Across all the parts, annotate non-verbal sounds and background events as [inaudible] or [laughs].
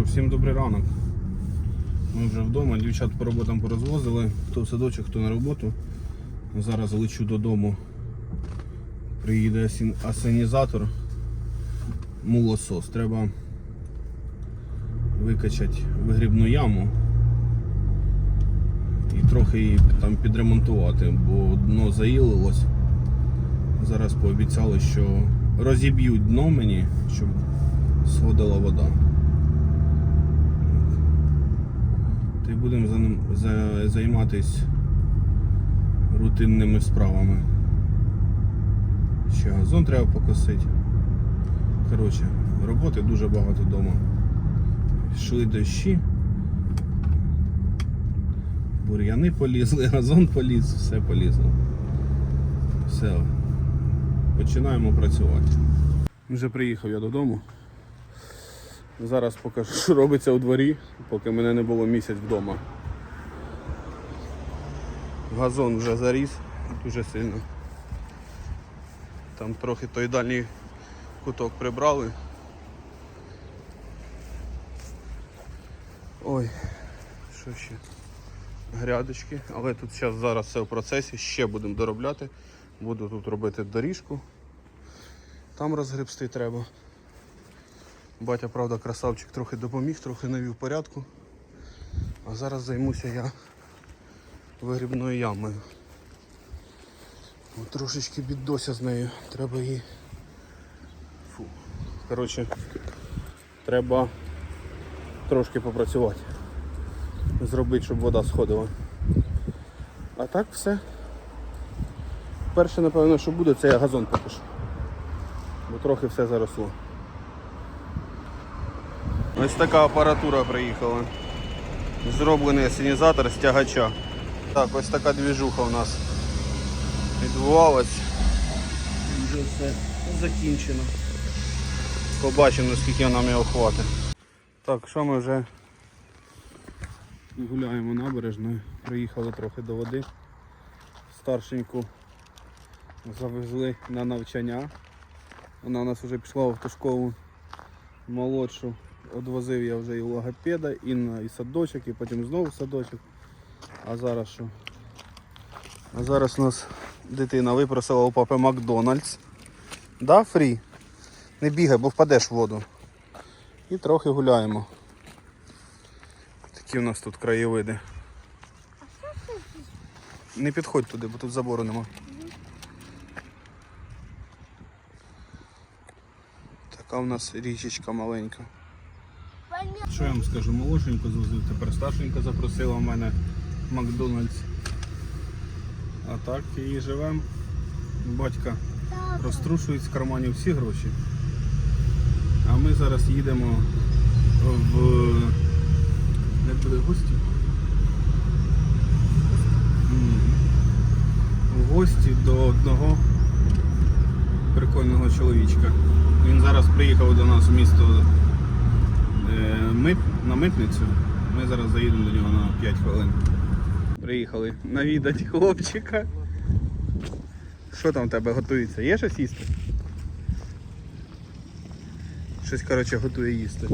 що, всім добрий ранок. Ми вже вдома, дівчат по роботам порозвозили, хто в садочок, хто на роботу. Зараз лечу додому. Приїде асенізатор, мулосос. Треба викачати вигрібну яму і трохи її там підремонтувати, бо дно заїлилось. Зараз пообіцяли, що розіб'ють дно мені, щоб сходила вода. Та й будемо за за, займатися рутинними справами. Ще газон треба покосити. Коротше, роботи дуже багато вдома. Йшли дощі. Бур'яни полізли, [laughs] газон поліз, все полізло. Все. Починаємо працювати. Вже приїхав я додому. Зараз покажу, що робиться у дворі, поки мене не було місяць вдома. Газон вже заріс дуже сильно. Там трохи той дальній куток прибрали. Ой, що ще? Грядочки, але тут зараз зараз все в процесі, ще будемо доробляти. Буду тут робити доріжку. Там розгребсти треба. Батя, правда, красавчик трохи допоміг, трохи навів порядку. А зараз займуся я вигрібною ямою. От трошечки бідося з нею. Треба її. Фу. Коротше, треба трошки попрацювати. Зробити, щоб вода сходила. А так все. Перше, напевно, що буде, це я газон покажу. Бо трохи все заросло. Ось така апаратура приїхала. Зроблений асенізатор з тягача. Так, ось така двіжуха у нас відбувалась. Вже все закінчено. Побачимо, наскільки нам його хватить. Так, що ми вже гуляємо набережною. Приїхали трохи до води. Старшеньку завезли на навчання. Вона у нас вже пішла в автошколу молодшу. Одвозив я вже і логопеда, і на і садочок, і потім знову садочок. А зараз що? А зараз у нас дитина випросила у папи Макдональдс. Да, Фрі? Не бігай, бо впадеш в воду. І трохи гуляємо. Такі у нас тут краєвиди. Не підходь туди, бо тут забору нема. Така у нас річечка маленька. Що я вам скажу, молодшеньку звозив, тепер старшенька запросила в мене Макдональдс. А так і живемо. Батька розтрушують з карманів всі гроші. А ми зараз їдемо в як буде гості? В гості до одного прикольного чоловічка. Він зараз приїхав до нас в місто мит, на митницю. Ми зараз заїдемо до нього на 5 хвилин. Приїхали навідати хлопчика. Що там в тебе готується? Є щось їсти? Щось коротше готує їсти.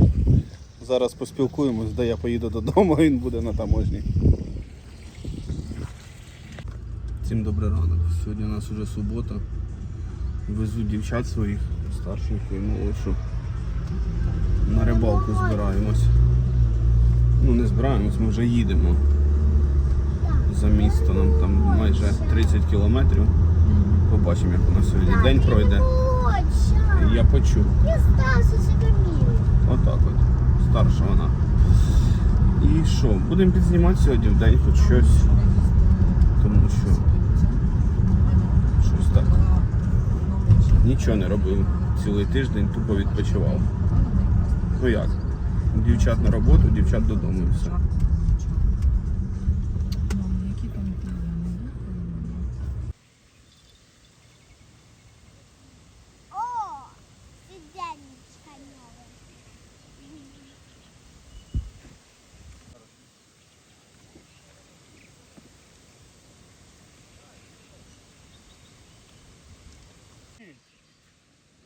Зараз поспілкуємось, де я поїду додому, він буде на таможні. Всім добрий ранок. Сьогодні у нас вже субота. Везу дівчат своїх, старшеньку і молодшу. На рибалку збираємось. Ну не збираємось, ми вже їдемо. За місто нам там майже 30 кілометрів. Побачимо, як у нас сьогодні день пройде. Я почув. Я себе. Отак от. Старша вона. І що? Будемо підзнімати сьогодні в день хоч щось. Тому що щось так. Нічого не робив. Цілий тиждень тупо відпочивав. Ну як? Дівчат на роботу, дівчат додому і все. О, сиденечка новая.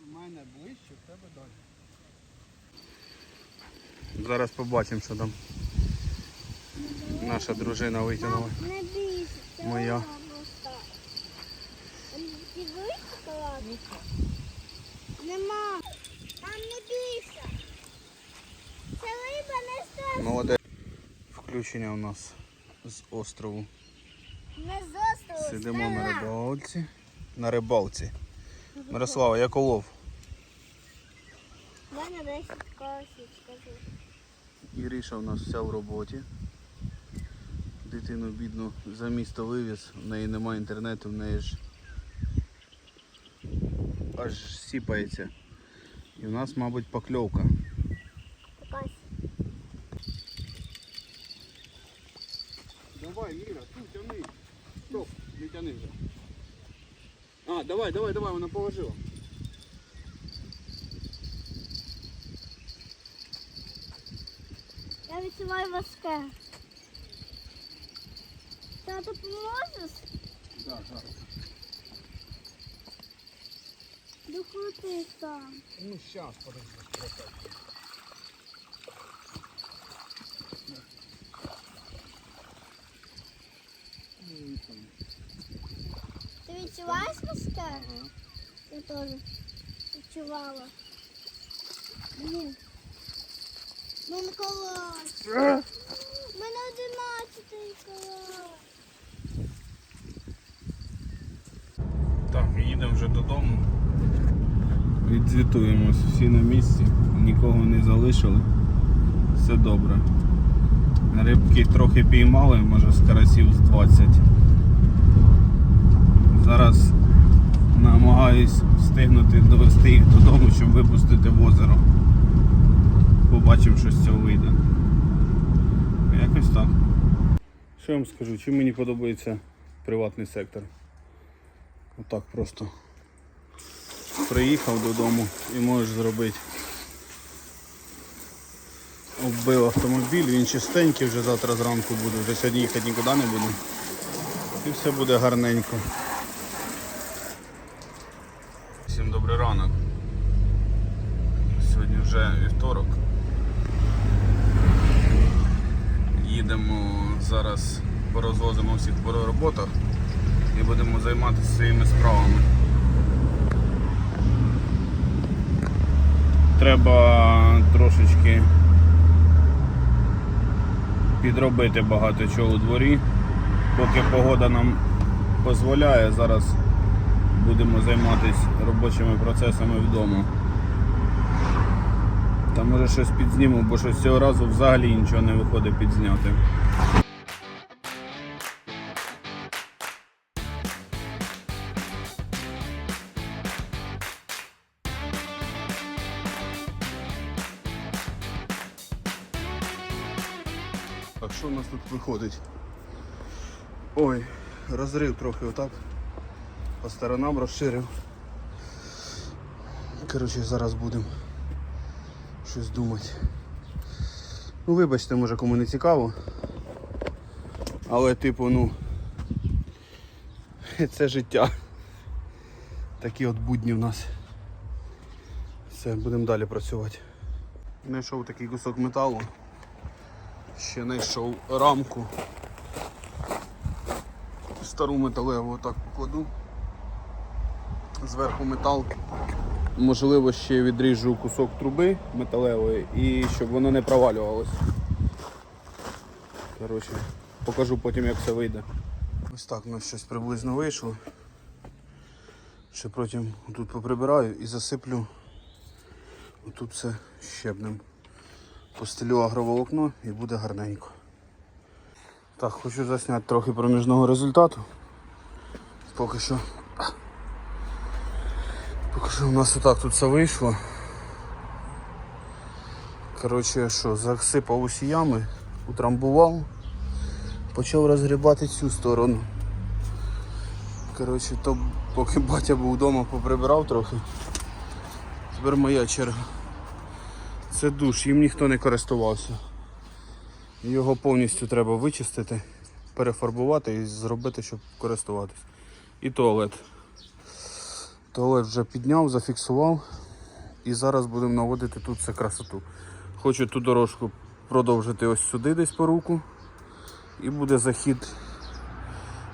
У мене ближче, в тебе далі. Зараз побачимо, що там наша дружина витягнула. Моя. Нема. Там не бійся. Це риба не страшна. Молоде. Включення у нас з острову. Не з острову. Сидимо на рибалці. На рибалці. Мирослава, як улов. Мене 10 колосів, скажу. Іріша у нас вся в роботі. Дитину бідну за місто вивіз, в неї немає інтернету, в неї ж аж сіпається. І в нас, мабуть, покльовка. Давай, Міра, ту тяни. Стоп, не тяни вже. А, давай, давай, давай, вона положила. Відчуваю важке. Ти допоможеш? Да, зараз. Докрути там. Ну, щас, подожди, трохи. Ти відчуваєш важке? Ага. Я теж відчувала. Блін. Мене колос. Мене одинадцятий колос. Так, їдемо вже додому. Відзвітуємось всі на місці, нікого не залишили. Все добре. Рибки трохи піймали, може з карасів з 20. Зараз намагаюсь встигнути довести їх додому, щоб випустити в озеро. Побачимо, що з цього вийде. Якось так. Що я вам скажу, чим мені подобається приватний сектор? Отак просто приїхав додому і можеш зробити. Оббив автомобіль, він чистенький, вже завтра зранку буде, вже сьогодні їхати нікуди не буду. І все буде гарненько. Всім добрий ранок. Сьогодні вже вівторок. Їдемо зараз, порозвозимо всіх по роботах і будемо займатися своїми справами. Треба трошечки підробити багато чого у дворі. Поки погода нам дозволяє, зараз будемо займатися робочими процесами вдома. Та може щось підзніму, бо щось цього разу взагалі нічого не виходить підзняти. Так що у нас тут виходить? Ой, розрив трохи отак. По сторонам розширив. Коротше, зараз будемо щось думати. Ну вибачте, може кому не цікаво. Але типу, ну [laughs] це життя. Такі от будні в нас. Все, будемо далі працювати. Знайшов такий кусок металу. Ще знайшов рамку. Стару металеву отак покладу. Зверху метал. Можливо, ще відріжу кусок труби металевої і щоб воно не провалювалось. Коротше, покажу потім як все вийде. Ось так у нас щось приблизно вийшло. Ще потім тут поприбираю і засиплю тут все щебнем. Постелю агроволокно і буде гарненько. Так, хочу засняти трохи проміжного результату. Поки що. Поки що у нас отак тут все вийшло. Коротше, що, засипав усі ями, утрамбував, почав розгрібати цю сторону. Коротше, то поки батя був вдома, поприбирав трохи. Тепер моя черга. Це душ, їм ніхто не користувався. Його повністю треба вичистити, перефарбувати і зробити, щоб користуватись. І туалет. Туалет вже підняв, зафіксував. І зараз будемо наводити тут все красоту. Хочу ту дорожку продовжити ось сюди десь по руку. І буде захід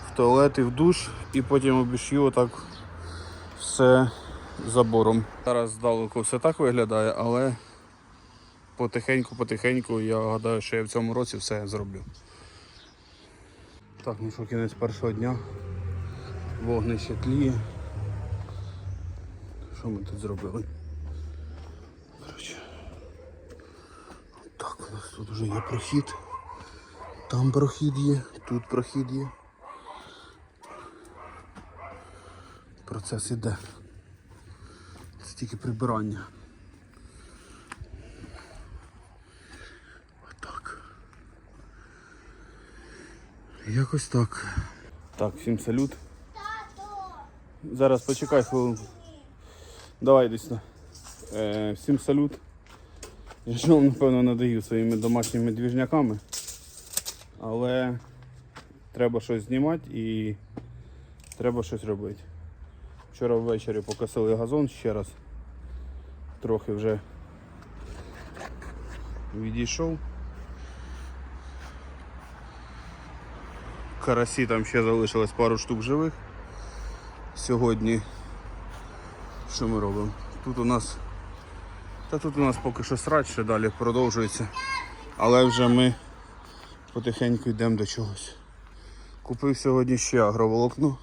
в туалет і в душ, і потім обіш'ю отак все забором. Зараз здалеку все так виглядає, але потихеньку-потихеньку я гадаю, що я в цьому році все зроблю. Так, ну що, кінець першого дня. Вогнище тліє. Що ми тут зробили? Коротше. Так, у нас тут вже є прохід. Там прохід є, тут прохід є. Процес іде. Це тільки прибирання. Якось так. Так, всім салют. Зараз почекай хвилинку. Давай сюди. Е, всім салют. Я ж вам, напевно, надаю своїми домашніми двіжняками. Але треба щось знімати і треба щось робити. Вчора ввечері покосили газон ще раз. Трохи вже відійшов. Карасі там ще залишилось пару штук живих. Сьогодні що ми робимо? Тут у нас. Та тут у нас поки що срач, ще далі продовжується. Але вже ми потихеньку йдемо до чогось. Купив сьогодні ще агроволокно.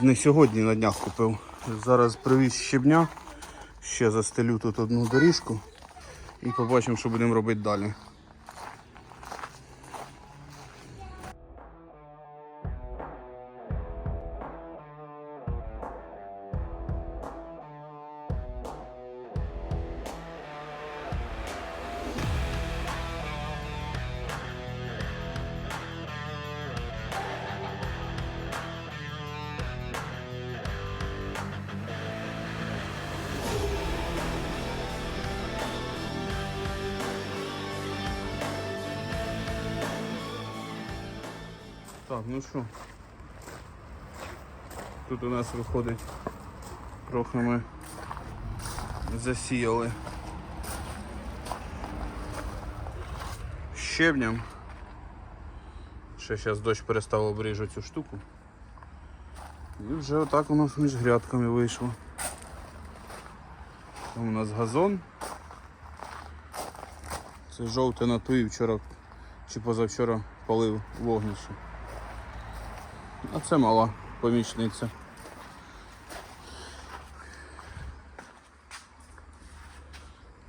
Не сьогодні на днях купив. Зараз привіз щебня. Ще застелю тут одну доріжку і побачимо, що будемо робити далі. Що. Тут у нас виходить трохи ми засіяли щебнем. Ще зараз дощ перестав обріжу цю штуку. І вже отак у нас між грядками вийшло. Там у нас газон. Це жовте на туї вчора чи позавчора палив вогнище. А це мала помічниця.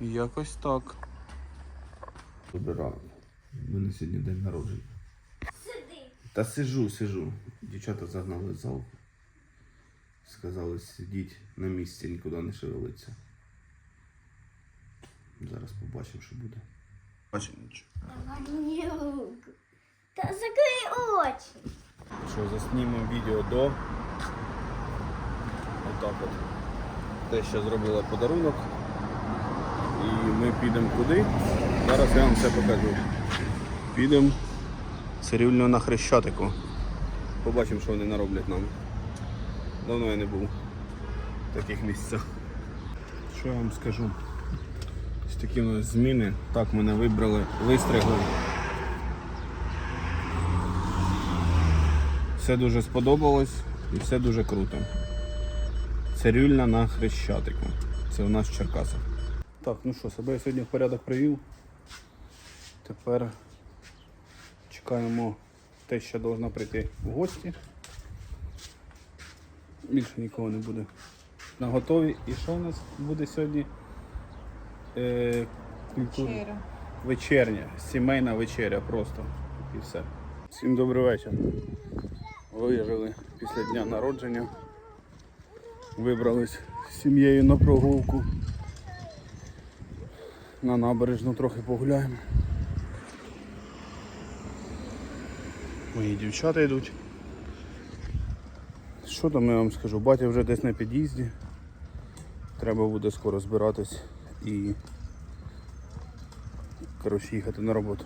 Якось так. Вибираю. У мене сьогодні день народження. Сиди. Та сижу, сижу. Дівчата загнали в зал. Сказали сидіть на місці, нікуди не шевелиться. Зараз побачимо, що буде. Бачимо нічого. Та закрий очі. Що заснімемо відео до. Отак от. Те, що зробила подарунок. І ми підемо куди. Зараз я вам все покажу. Підемо рівно на Хрещатику. Побачимо, що вони нароблять нам. Давно я не був в таких місцях. Що я вам скажу? Ось такі у нас зміни. Так мене вибрали, вистригли. Все дуже сподобалось і все дуже круто. Цирюльна на Хрещатику. Це у нас в Черкасах. Так, ну що, себе я сьогодні в порядок привів. Тепер чекаємо те, що должна прийти в гості. Більше нікого не буде. На готові. І що у нас буде сьогодні? Е. Вечеря. Вечерня, сімейна вечеря просто. І все. Всім добрий вечір. Виїжджали після дня народження. Вибрались з сім'єю на прогулку. На набережну трохи погуляємо. Мої дівчата йдуть. Що там я вам скажу? Батя вже десь на під'їзді. Треба буде скоро збиратись і коротше їхати на роботу.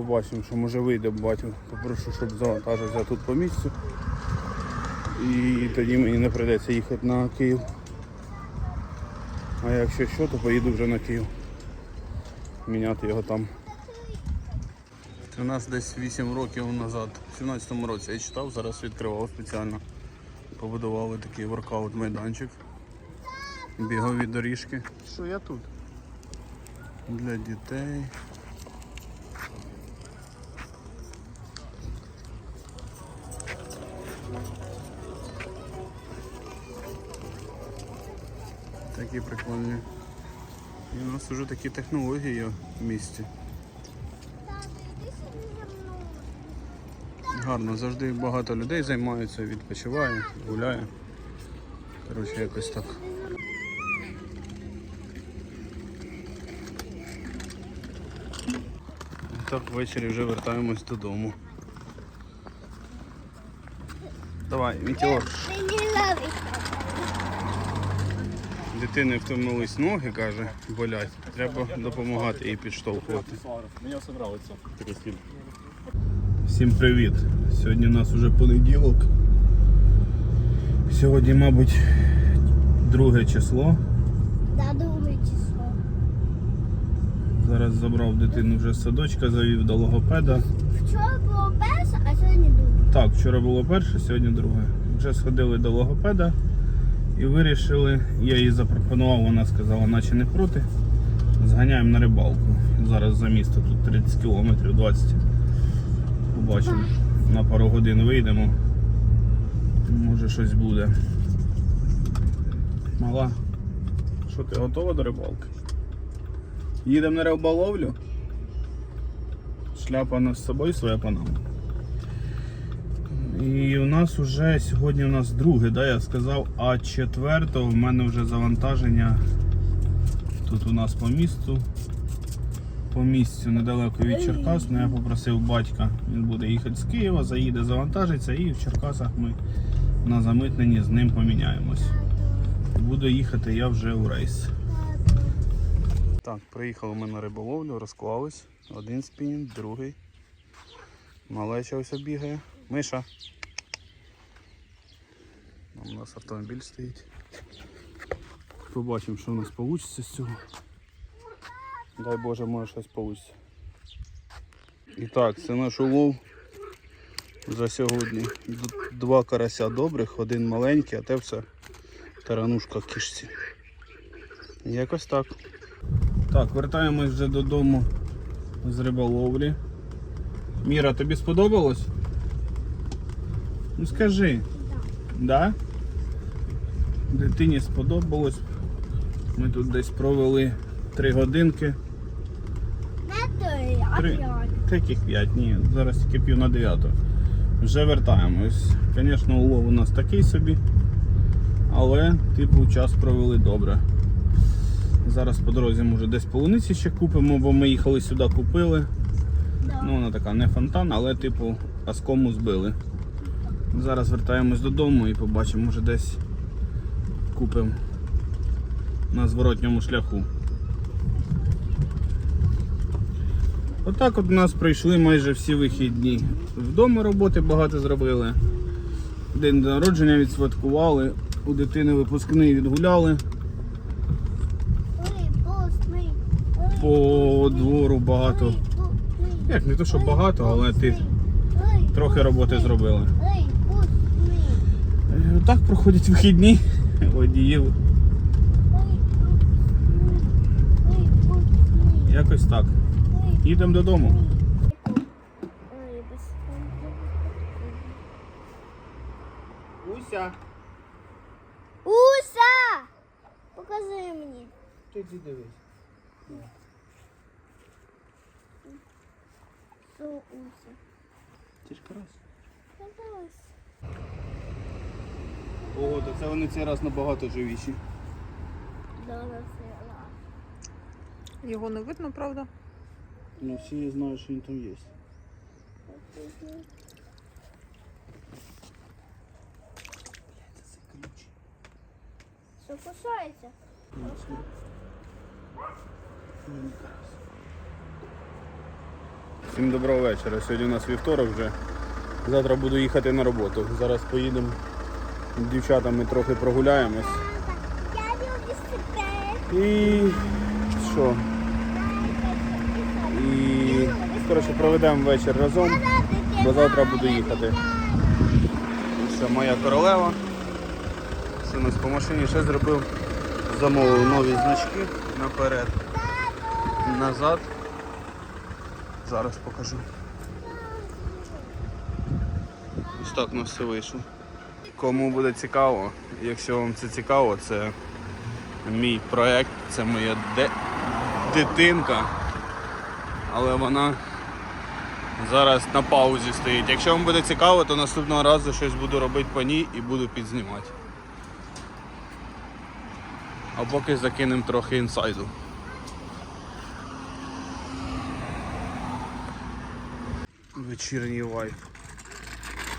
Побачимо, що може вийде батю. Попрошу, щоб завантажився тут по місцю. І тоді мені не прийдеться їхати на Київ. А якщо що, то поїду вже на Київ. Міняти його там. Це у нас десь 8 років назад, в 17-му році я читав, зараз відкривав спеціально. Побудували такий воркаут майданчик. Бігові доріжки. Що я тут? Для дітей. Такі прикольні. І у нас вже такі технології є в місті. Гарно, завжди багато людей займаються, відпочиває, гуляє. Коротше, якось так. Так, ввечері вже вертаємось додому. Давай, Мітьор. Дитини втомились ноги, каже, болять. Треба допомагати їй підштовхувати. Мені все подобається. Всім привіт! Сьогодні у нас вже понеділок. Сьогодні, мабуть, друге число. Да, друге число. Зараз забрав дитину вже з садочка, завів до логопеда. Вчора було перше, а сьогодні друге. Так, вчора було перше, сьогодні друге. Вже сходили до логопеда і вирішили, я їй запропонував, вона сказала, наче не проти. Зганяємо на рибалку. Зараз за місто тут 30 кілометрів 20. Побачимо. На пару годин вийдемо. Може щось буде. Мала, що ти готова до рибалки? Їдемо на риболовлю? Шляпа у з собою своя панама. І у нас вже сьогодні у нас друге, да, я сказав, а четвертого в мене вже завантаження тут у нас по місту. По місцю недалеко від Черкас. Ну, я попросив батька, він буде їхати з Києва, заїде, завантажиться і в Черкасах ми на замитненні з ним поміняємось. Буду їхати я вже у рейс. Так, приїхали ми на риболовлю, розклались. Один спінінг, другий. Малеча ось бігає. Миша. Там у нас автомобіль стоїть. Побачимо, що у нас вийде з цього. Дай Боже, може щось вийде. І так, це наш улов за сьогодні. Два карася добрих, один маленький, а те все таранушка в кишці. Якось так. Так, вертаємось вже додому з риболовлі. Міра, тобі сподобалось? Ну скажи. Да? Дитині сподобалось. Ми тут десь провели 3 годинки. Не три, а Три. п'ять. Таких 5, ні, зараз тільки пів на 9. Вже вертаємось. Звісно, улов у нас такий собі. Але, типу, час провели добре. Зараз по дорозі може десь полуниці ще купимо, бо ми їхали сюди, купили. Да. Ну, вона така не фонтан, але типу оскому збили. Зараз вертаємось додому і побачимо, може десь купимо на зворотньому шляху. Отак от у нас пройшли майже всі вихідні. Вдома роботи багато зробили. День народження відсвяткували, у дитини випускний відгуляли. По двору багато. Як не то, що багато, але ти трохи роботи пустний. Е, Так проходять вихідні водіїв. Якось так. Їдемо додому. Уся, Уса! Покажи мені. ти дивись. Що уса? Ти ж карась. Подивись. Ого, то це вони цей раз набагато живіші. Його не видно, правда? Ну всі знають, що він там є. Що кусається? Всім доброго вечора. Сьогодні у нас вівторок вже. Завтра буду їхати на роботу. Зараз поїдемо З дівчатами трохи прогуляємось. І що? І коротше проведемо вечір разом, бо завтра буду їхати. Це моя королева. Це у нас по машині ще зробив. Замовив нові значки наперед. Назад. Зараз покажу. Ось так у нас все вийшло. Кому буде цікаво, якщо вам це цікаво, це мій проект, це моя де... дитинка. Але вона зараз на паузі стоїть. Якщо вам буде цікаво, то наступного разу щось буду робити по ній і буду підзнімати. А поки закинемо трохи інсайду. Вечірній вайб.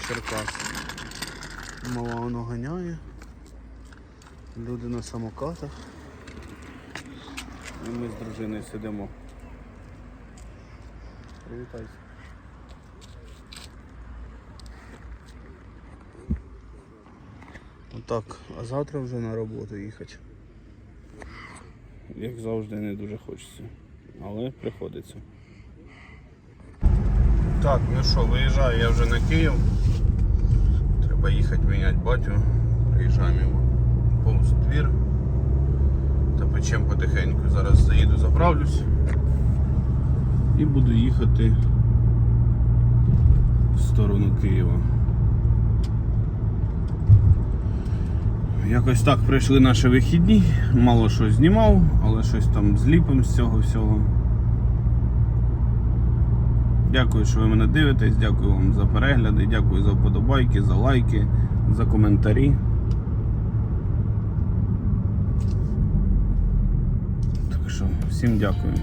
Черкас. Мала воно ганяє. Люди на самокатах. І ми з дружиною сидимо. Привітайся. Отак, а завтра вже на роботу їхати. Як завжди не дуже хочеться. Але приходиться. Так, ну що, виїжджаю я вже на Київ. Треба їхати міняти батю. Приїжджаємо його повз двір. Та печем потихеньку. Зараз заїду, заправлюсь. І буду їхати в сторону Києва. Якось так пройшли наші вихідні. Мало що знімав, але щось там зліпим з цього всього. Дякую, що ви мене дивитесь, дякую вам за перегляди, дякую за вподобайки, за лайки, за коментарі. Так що, всім дякую.